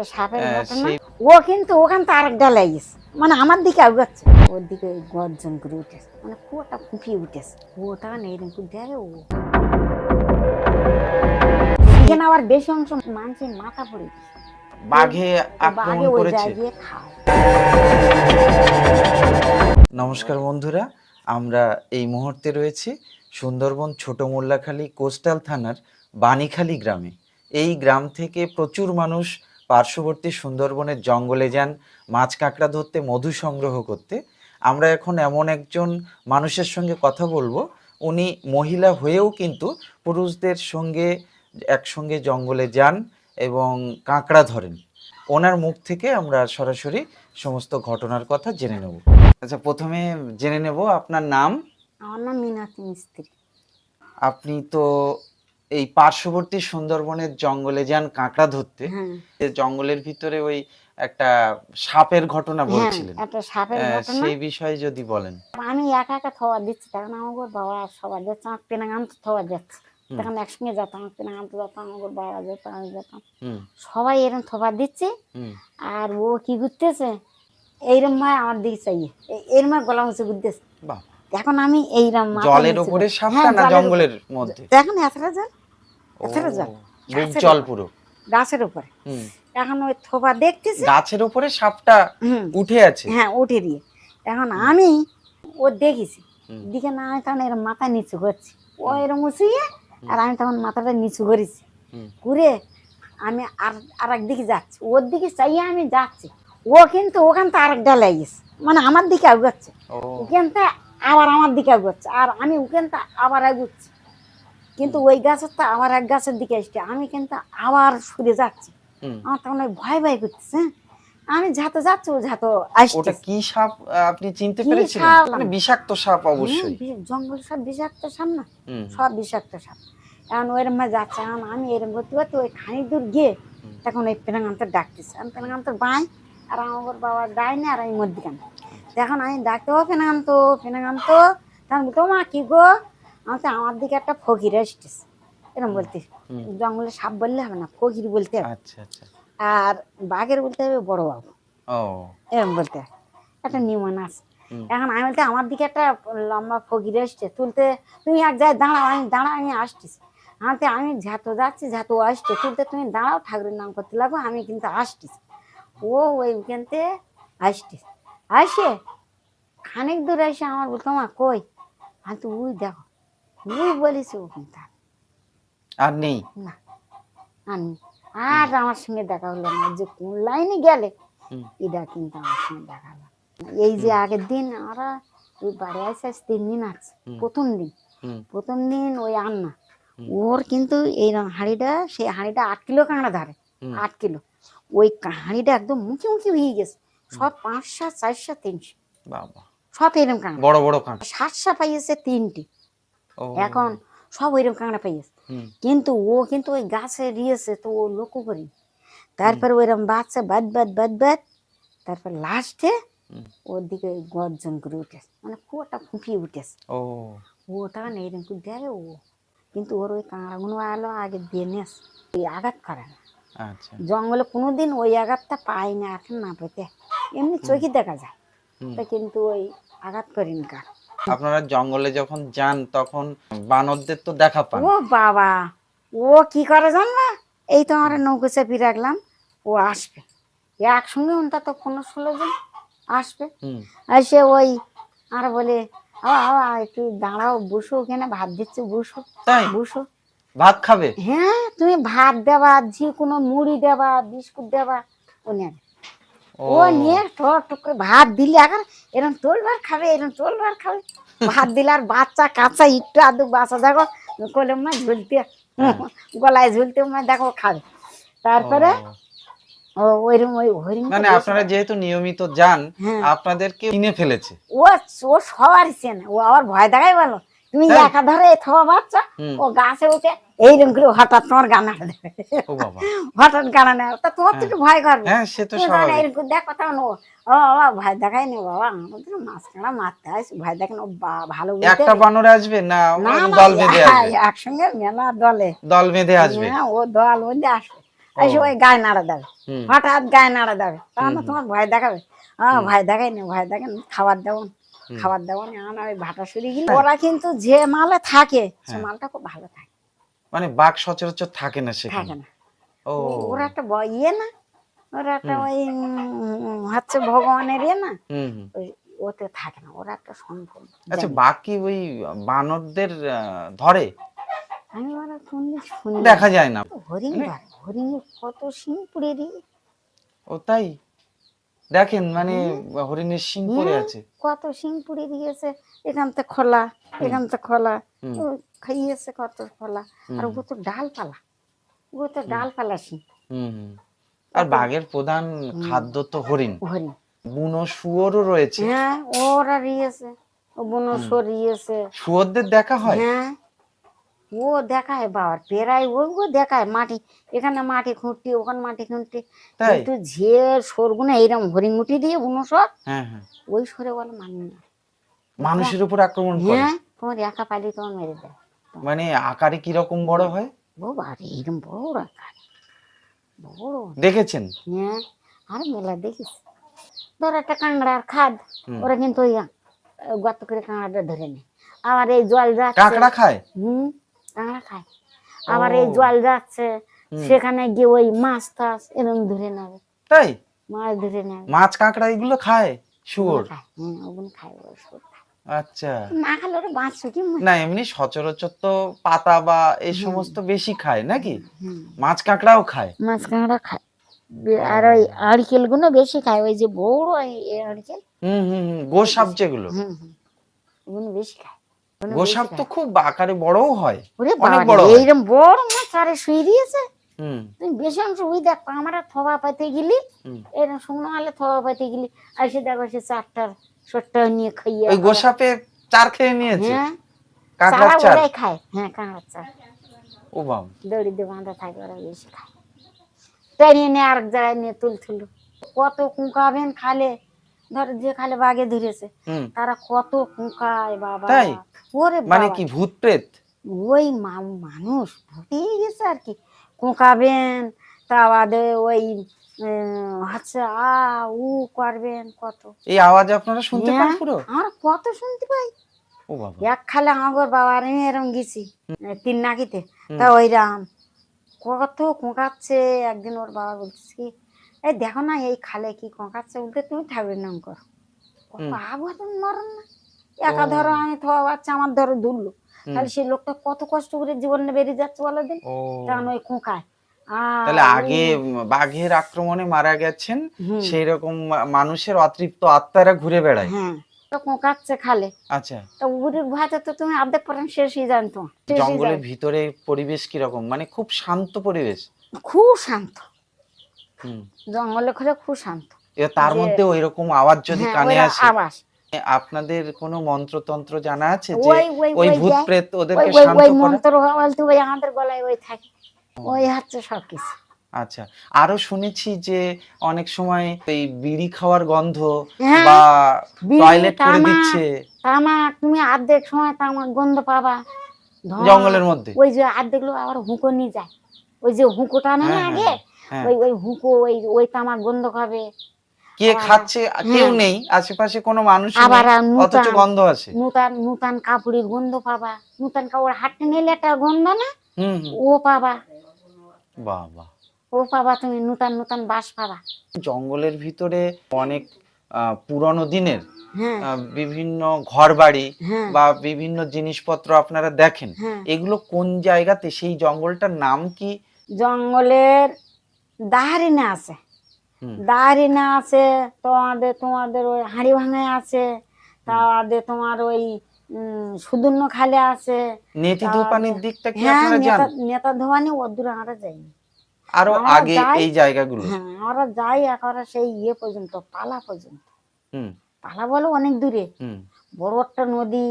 একটা সাপের ও কিন্তু ওখান তো আরেক ডালে গেছে। মানে আমার দিকে আগাচ্ছে। ওর দিকে গর্জন করে উঠেছে। মানে কুয়োটা ফুঁপিয়ে উঠেছে। ওটা এরকম করে দেয় ও। এখানে আবার বেশি অংশ মানুষের মাথা পড়ে বাঘে আক্রমণ করেছে। নমস্কার বন্ধুরা আমরা এই মুহূর্তে রয়েছি সুন্দরবন ছোট মোল্লাখালী কোস্টাল থানার বাণীখালী গ্রামে। এই গ্রাম থেকে প্রচুর মানুষ পার্শ্ববর্তী সুন্দরবনের জঙ্গলে যান মাছ কাঁকড়া ধরতে মধু সংগ্রহ করতে। আমরা এখন এমন একজন মানুষের সঙ্গে কথা বলব উনি মহিলা হয়েও কিন্তু পুরুষদের সঙ্গে একসঙ্গে জঙ্গলে যান এবং কাঁকড়া ধরেন। ওনার মুখ থেকে আমরা সরাসরি সমস্ত ঘটনার কথা জেনে নেব। আচ্ছা প্রথমে জেনে নেব আপনার নাম। আমার নাম মিনাতি মিস্ত্রি। আপনি তো এই পার্শ্ববর্তী সুন্দরবনের জঙ্গলে যান কাঁকড়া ধরতে হ্যাঁ। জঙ্গলের ভিতরে ওই একটা সাপের ঘটনা হ্যাঁ বলছিলেন। একটা সাপের ঘটনা। সেই বিষয়ে যদি বলেন। আমি একা একা থোয়া দিচ্ছি তখন আমাকে বাবা সবাই যাচ্ছে আমার পেনাগান তো যাচ্ছে। তখন একসঙ্গে যেতাম পেনাগান তো যেতাম আমাকে বাবা যেত আমি যেতাম। সবাই এরকম থোপা দিচ্ছে আর ও কি ঘুরতেছে এইরকম ভাই আমার দিকে চাইয়ে। এ- এরম গলা মুছে ঘুরতেছে। এখন আমি এইরম মাথা জলের উপরে সাপটা হ্যাঁ, না জঙ্গলের মধ্যে। এখন এতটা জল। এতটা জল পুরো। গাছের উপরে। এখন ওই থোপা দেখতেছে? গাছের উপরে সাপটা উঠে আছে? হ্যাঁ উঠে দিয়ে। এখন আমি ও দেখেছি। দিকে না তখন এরম মাথা নিচু করছি। ও এরম উঁচিয়ে আর আমি তখন মাথাটা নিচু করেছি। ঘুরে আমি আর আর একদিকে যাচ্ছি। ওর দিকে চাইয়ে আমি যাচ্ছি। ও কিন্তু ওখান তো আরেক ডালে গেছে। মানে আমার দিকে আগাচ্ছে ও। ওখানটা আবার আমার দিকে আগাচ্ছে আর আমি ওখানটা আবার আগুচ্ছি কিন্তু ওই গাছের তো আবার এক গাছের দিকে আসছে। আমি কিন্তু আবার সরে যাচ্ছি। আমার তখন ওই ভয় ভয় করতেছে হ্যাঁ। আমি যাতে যাচ্ছি ও ওটা আসছে। কি সাপ আপনি চিনতে পেরেছিলেন? মানে বিষাক্ত সাপ অবশ্যই। জঙ্গল সব বিষাক্ত সাপ না? সব বিষাক্ত সাপ। এখন ওইরকম ভাবে যাচ্ছে। এখন আমি এরকম করতে করতে ওই খানিক দূর গিয়ে। তখন ওই পেনাগান্ত ডাকতেছে। আমি পেনাগান্ত বাই আর আমার বাবা ডাইনি আর আমি মধ্যিখানে। তখন আমি ডাকতে ও পেনাগান্ত পেনাগান্ত তখন বলতো মা কি গো? আমি তো আমার দিকে একটা ফকির আসতেছে। এরকম বলতে জঙ্গলে সাপ বললে হবে না ফকির বলতে হবে। আচ্ছা আচ্ছা। আর বাঘের বলতে হবে বড় বাবু এরকম বলতে একটা নিয়মন আছে। এখন আমি বলতে আমার দিকে একটা লম্বা ফকির এসছে তুলতে তুমি এক জায়গায় দাঁড়াও আমি দাঁড়াও আমি আসতেছি। আমাতে আমি ঝাতো যাচ্ছি ঝাতো আসছে তুলতে তুমি দাঁড়াও ঠাকুরের নাম করতে লাগো আমি কিন্তু আসতেছি। ও ওই ওইখানতে আসতেছে আসে খানিক দূর এসে আমার বলতো মা কই? আমি তো উই দেখো ওখানটা আর নেই? না আমি আর আমার সঙ্গে দেখা হলো না যে কোন লাইনে গেলে এটা কিন্তু আমার সঙ্গে দেখা হলো এই যে আগের দিন আমরা ওই বাড়ি আসে আজ তিন দিন আছে প্রথম দিন। প্রথম দিন ওই আন্না ওর কিন্তু এই হাঁড়িটা সেই হাঁড়িটা আট কিলো কাঁকড়া ধরে। আট কিলো। ওই হাঁড়িটা একদম মুখে মুখে হয়ে গেছে সব পাঁচশো চারশো তিনশো। বাবা। সব এরকম কাঁকড়া বড় বড় কাঁকড়া সাতশো পাইয়েছে তিনটি। এখন সব ওইরকম কাঁকড়া হুম। কিন্তু ও কিন্তু ওই গাছে দিয়েছে তো ও লক্ষ্য করি তারপরে ওইরকম বাচ্চা বাদ বাদ বাদ বাদ তারপর লাস্টে ওর দিকে গর্জন করে উঠেছে। মানে কুয়োটা ফুঁপিয়ে উঠেছে। ও। ওটা না এরকম করে দেয় ও। কিন্তু ওর ওই কাঁকড়াগুলো আলো আগে দিয়ে নেস ওই আঘাত করে না। আচ্ছা। জঙ্গলে কোনোদিন ওই আঘাতটা পাই না এখন না পেতে। এমনি চোখে দেখা যায়। তা কিন্তু ওই আঘাত করিনি কার। আপনারা জঙ্গলে যখন যান তখন বানরদের তো দেখা পান। ও বাবা ও কি করে জানবা এই তো আমরা নৌকো চেপে রাখলাম ও আসবে। একসঙ্গে অন্তত পনেরো ষোলো জন আসবে। এসে ওই আর বলে একটু দাঁড়াও বসো ওখানে ভাত দিচ্ছে বসো তাই? বসো। ভাত খাবে? হ্যাঁ তুমি ভাত দেবা যে কোনো মুড়ি দেবা বিস্কুট দেবা ও নেবে। ও। নিয়ে টক টক করে ভাত দিলে এখন এরকম তোলবার খাবে এরকম তোলবার খাবে। ভাত দিলে আর বাচ্চা কাঁচা একটু আদু বাচ্চা দেখো কোলে মা ঝুলতে গলায় ঝুলতে মা দেখো খাবে। তারপরে ও, ওইরকম ওই হরিণ মানে আপনারা যেহেতু নিয়মিত যান হ্যাঁ। আপনাদেরকে কিনে ফেলেছে। ও ও সবারই চেনে ও আবার ভয় দেখাই বলো। তুমি তাই? একা ধরে থবা বাচ্চা। ও গাছে উঠে এইরকম করে হঠাৎ তোমার গানা হঠাৎ গানা নেয় তা তোমার তো ভয় করবে। হ্যাঁ জানো, স্বাভাবিক। এরকম দেখ কথা ও বাবা ভয় দেখাই নি বাবা। আমাদের মাছ কাঁড়া মারতে আসি ভয় দেখেন ও ভালো একটা বানর আসবে না দল বেঁধে আসবে? একসঙ্গে মেলা দলে। দল বেঁধে আসবে? হ্যাঁ ও দল মধ্যে আসবে। এসে ওই গায়ে নাড়া দেবে। হঠাৎ গায়ে নাড়া দেবে। তখন তোমার ভয় দেখাবে? হ্যাঁ ভয় দেখাই না ভয় দেখেন খাবার দেবো না। খাবার দেবো না আমার ওই ভাটা সরি গেলে। ওরা কিন্তু যে মালে থাকে সে হ্যাঁ। মালটা খুব ভালো থাকে। মানে বাঘ সচরাচর থাকে না সেখানে? থাকে না। ও। ওরা একটা ইয়ে না ওরা একটা ওই হচ্ছে ভগবানের ইয়ে না ওতে থাকে না ওরা একটা সম্পূর্ণ আচ্ছা বাঘ কি ওই বানরদের ধরে? আমি ওরা শুনলি শুনি। দেখা যায় না। হরিণ ধরে হরিণের কত সিং পুড়ে দিয়ে। ও তাই? দেখেন মানে হরিণের শিং পড়ে আছে। কত সিং পুড়ে দিয়েছে। এখান থেকে খোলা এখান থেকে খোলা। খাইয়েছে কত খোলা। আর ও তো ডালপালা। ও তো ডালপালা হুম। আর বাঘের প্রধান খাদ্য তো হরিণ। হরিণ। বুনো শুয়োরও রয়েছে। হ্যাঁ ওরা রিয়েছে। ও বুনো রিয়েছে। শুয়োরদের দেখা হয়? হ্যাঁ ও দেখায় বাবার পেরাই ওই ও দেখায় মাটি এখানে মাটি খুঁটি ওখানে মাটি খুঁটি তাই? কিন্তু যে সরগুনে এইরকম হরিণ মুটি দিয়ে বুনো সর হ্যাঁ হ্যাঁ। ওই সরে বলে মানি না মানুষের উপর আক্রমণ করে? হ্যাঁ তোমার একা পালি তোমার মেরে দেয়। মানে আকারে কি রকম বড় হয়? বাবা রে এরকম বড় আকার। বড়। দেখেছেন? হ্যাঁ আর মেলা দেখিস। ধর একটা কাঁকড়ার খাদ ওরা কিন্তু ওই গর্ত করে কাঁকড়াটা ধরে নেয়। আবার এই জল যাচ্ছে। কাঁকড়া খায়? হুম খায় আবার এই জল যাচ্ছে সেখানে গিয়ে ওই মাছ টাছ এরকম ধরে নেবে। তাই? মাছ ধরে নেবে। মাছ কাঁকড়া এগুলো খায়? শুয়োর? খায় হ্যাঁ ওগুলো আচ্ছা। না খেলে ওরা বাঁচছে কি না এমনি সচরাচর তো পাতা বা এই সমস্ত বেশি খায় নাকি? মাছ কাঁকড়াও খায়? মাছ কাঁকড়া খায়। আর ওই আড়কেলগুলো বেশি খায় ওই যে বড় আড়কেল। হুম হুম হুম গোসাপ যেগুলো। হুম হুম। ওগুলো বেশি খায়। গোসাপ তো খুব আকারে বড়ও হয়। অনেক বড়। এইরকম বড় মাছ আরে শুয়ে দিয়েছে? হুম। তুমি বেশি অংশ ওই দেখ আমরা থবা পাইতে গেলি এরকম শুকনো হলে থবা পাইতে গেলি আর সে দেখো সে চারটার সটটা নিয়ে খাইয়ে ওই গোসাপে চার খেয়ে নিয়েছে? হ্যাঁ। কাঁকড়ার চার খায়। হ্যাঁ কাঁকড়ার চার। ও বাম দড়ি দিয়ে বাঁধা থাকে ওরা বেশি খায়। টেনে নিয়ে আরেক জায়গায় নিয়ে তুল তুলো কত কুঁকাবেন খালে ধর যে খালে বাগে ধরেছে তারা কত কুঁকায় বাবা। তাই? ওরে মানে কি ভূত প্রেত? ওই মানুষ ভুটিয়ে গেছে আর কি। কোঁকাবেন তা বাদে ওই হচ্ছে আ উ করবেন কত। এই আওয়াজ আপনারা শুনতে পান হ্যাঁ, পুরো? আর কত শুনতে পাই। ও বাবা। এক খালে আমার বাবা আমি এরম গেছি তিন নাকিতে। তা ওই রাম কত কোঁকাচ্ছে একদিন ওর বাবা বলছিস কি এই দেখো না এই খালে কি কোঁকাচ্ছে বলতে তুমি ঠাকুরের নাম করো। হুম। আবার মরণ না। একা ধরো আমি থোয়া বাচ্চা আমার ধরো দুললো তাহলে সেই লোকটা কত কষ্ট করে জীবনে বেরিয়ে যাচ্ছে বলো দিন তখন ওই আর তাহলে আগে বাঘের আক্রমণে মারা গেছেন সেই রকম মানুষের অতৃপ্ত আত্মারা ঘুরে বেড়ায়। হ্যাঁ কোঁকাচ্ছে খালে। আচ্ছা। তা উড়ির ভয়তে তো তুমি অর্ধেক পরেন শেষই জানতো শেষই জঙ্গলের ভিতরে পরিবেশ কীরকম? মানে খুব শান্ত পরিবেশ। খুব শান্ত। জঙ্গলে খুব শান্ত। তার মধ্যে ওই রকম আওয়াজ যদি হ্যাঁ, কানে আসে। আবাস আপনাদের কোনো মন্ত্রতন্ত্র জানা আছে যে ওই ভূত প্রেত ওদেরকে শান্ত ওই মন্ত্র বলতে ওই আমাদের গলায় ওই থাকে। ওই হচ্ছে সবকিছু আচ্ছা আরও শুনেছি যে অনেক সময় এই বিড়ি খাওয়ার গন্ধ হ্যাঁ, বা টয়লেট করে দিচ্ছে। তামাক তুমি অর্ধেক সময় তামাক গন্ধ পাবা। জঙ্গলের মধ্যে। ওই যে অর্ধেক লোক আবার হুঁকো নিয়ে যায়। ওই যে হুঁকোটা নেই হ্যাঁ, আগে? হ্যাঁ। ওই ওই হুঁকো ওই ওই তামাক গন্ধ খাবে। কে খাচ্ছে কেউ। নেই আশেপাশে কোনো মানুষ আবার অথচ গন্ধ আছে। নূতন নূতন কাপড়ের গন্ধ পাবা। নূতন কাপড় হাঁটতে নিলে একটা গন্ধ না। ও পাবা। বাবা। ও পাবা তুমি নূতন নূতন বাস পাবা। জঙ্গলের ভিতরে অনেক পুরনো দিনের হ্যাঁ। বিভিন্ন ঘরবাড়ি হ্যাঁ। বা বিভিন্ন জিনিসপত্র আপনারা দেখেন হ্যাঁ। এগুলো কোন জায়গাতে? সেই জঙ্গলটার নাম কি? জঙ্গলের দাহারিনা আছে। হুম। না আছে তোমাদের তোমাদের ওই হাঁড়ি ভাঙায় আছে তাদের তোমার ওই সুদূর্ণ খালে আছে। নেতি তাহলে- দিকটা কি হ্যাঁ আপনারা নেতা জান নেতা ধোয়ানি ওদূর আমরা যাইনি। আরও আগে যাই। এই জায়গাগুলো। হ্যাঁ আমরা যাই একবার সেই ইয়ে পর্যন্ত পালা পর্যন্ত। হুম। পালা বলো অনেক দূরে। হুম। বড় একটা নদী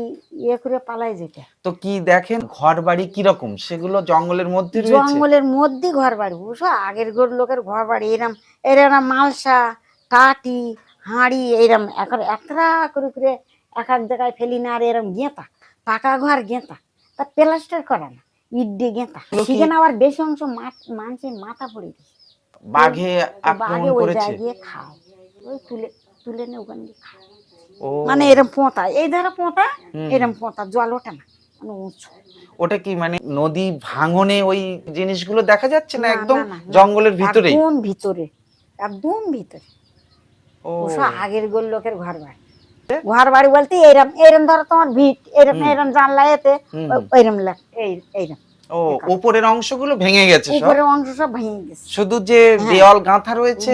ইয়ে করে পালাই যেতে তো কি দেখেন ঘর বাড়ি কীরকম? সেগুলো জঙ্গলের মধ্যে রয়েছে? জঙ্গলের মধ্যে ঘর বাড়ি বুঝছ? আগের ঘর লোকের ঘর বাড়ি এরম এরম মালসা টাটি হাঁড়ি এরম। এখন একটা করে করে এক এক জায়গায় ফেলি না আর এরম গেঁতা পাকা ঘর গেঁতা তা প্লাস্টার করা না ইট দিয়ে গেঁতা সেখানে আবার বেশি অংশ মানুষের মাথা পড়ে গেছে। বাঘে বাঘে ওই জায়গায় গিয়ে খায়। ওই তুলে তুলে নিয়ে ওখানে গিয়ে খায়। ও মানে এরম পোঁতা এই ধারে পোঁতা। এরম পোঁতা জল ওঠে না মানে ওটা কি মানে নদী ভাঙনে ওই জিনিসগুলো দেখা যাচ্ছে না একদম। জঙ্গলের ভিতরেই? একদম ভিতরে একদম ভিতরে। ও। ওসব আগের গোল লোকের ঘর বাড়ি। ঘর বাড়ি বলতে এরম এরম ধরো তোমার ভিট এরম। এরম জানলা এতে এরম লাগ- এই এইরম। ও উপরের অংশগুলো ভেঙে গেছে সব? উপরের অংশ সব ভেঙে গেছে। শুধু যে হ্যাঁ। দেওয়াল গাঁথা রয়েছে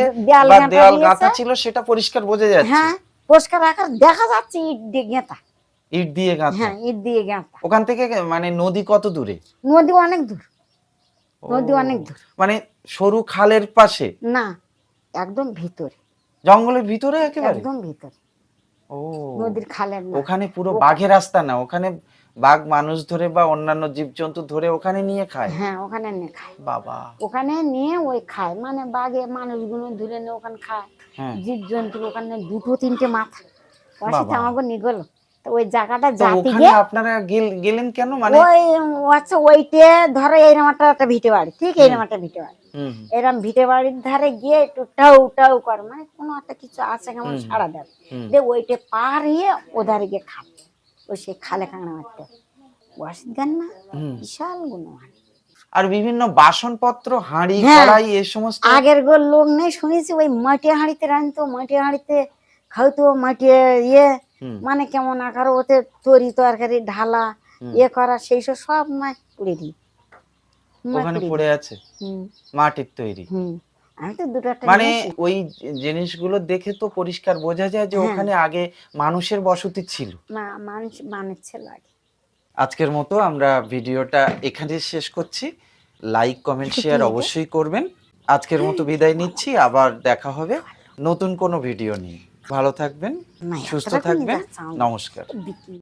বা দেওয়াল গাঁথা ছিল সেটা পরিষ্কার বোঝা যাচ্ছে। হ্যাঁ। পরিষ্কার রাখার দেখা যাচ্ছে ইট দিয়ে গেঁথা। ইট দিয়ে গাঁথা? হ্যাঁ ইট দিয়ে গেঁথা। ওখান থেকে মানে নদী কত দূরে? নদী অনেক দূর। নদী অনেক দূর। মানে সরু খালের পাশে? না একদম ভিতরে। জঙ্গলের ভিতরে একেবারে? একদম ভিতরে। ও। নদীর খালের না। ওখানে পুরো বাঘের রাস্তা না? ওখানে বাঘ মানুষ ধরে বা অন্যান্য জীবজন্তু ধরে ওখানে নিয়ে খায়? হ্যাঁ ওখানে নিয়ে খায়। বাবা। ওখানে নিয়ে ওই খায়। মানে বাঘে মানুষগুলো ধরে নিয়ে ওখানে খায়। হ্যাঁ। জীব জন্তুর ওখানে দুটো তিনটে মাথা। অসিত আমাকে নিগল। ওই জায়গাটা জাতি আপনারা গেল- গেলেন কেন? মানে ওই হচ্ছে ওইটে ধরো এইরকম একটা ভিটে বাড়ি ঠিক এইরকম একটা ভিটে বাড়ি হুম, এরকম ভিটে বাড়ির ধারে গিয়ে একটু টাউ টাউ কর। মানে কোনো একটা কিছু আছে কেমন। সারা দেবে। ওইটে পার হয়ে ওধারে গিয়ে খাবে ওই সে খালে কাঁকড়া মারতে। ওয়াসিদ গান না বিশাল গুণমান। আর বিভিন্ন বাসনপত্র হাঁড়ি হ্যাঁ। কড়াই এই সমস্ত আগের গোর লোক নেই শুনেছি ওই মাটি হাঁড়িতে রাঁধতো মাটি হাঁড়িতে খাইতো মাটি ইয়ে মানে কেমন আকার ওতে তরি তরকারি ঢালা ইয়ে করা সেই সব সব মাছ পুড়ে দিই। ওখানে পড়ে আছে? মাটির তৈরি। হুম। মানে ওই জিনিসগুলো দেখে তো পরিষ্কার বোঝা যায় যে হ্যাঁ। ওখানে আগে মানুষের বসতি ছিল। মা মানুষ বানাচ্ছে লাগে আজকের মতো আমরা ভিডিওটা এখানে শেষ করছি। লাইক কমেন্ট শেয়ার অবশ্যই করবেন। আজকের মতো বিদায় নিচ্ছি। আবার দেখা হবে নতুন কোনো ভিডিও নিয়ে। ভালো থাকবেন সুস্থ থাকবেন। নমস্কার।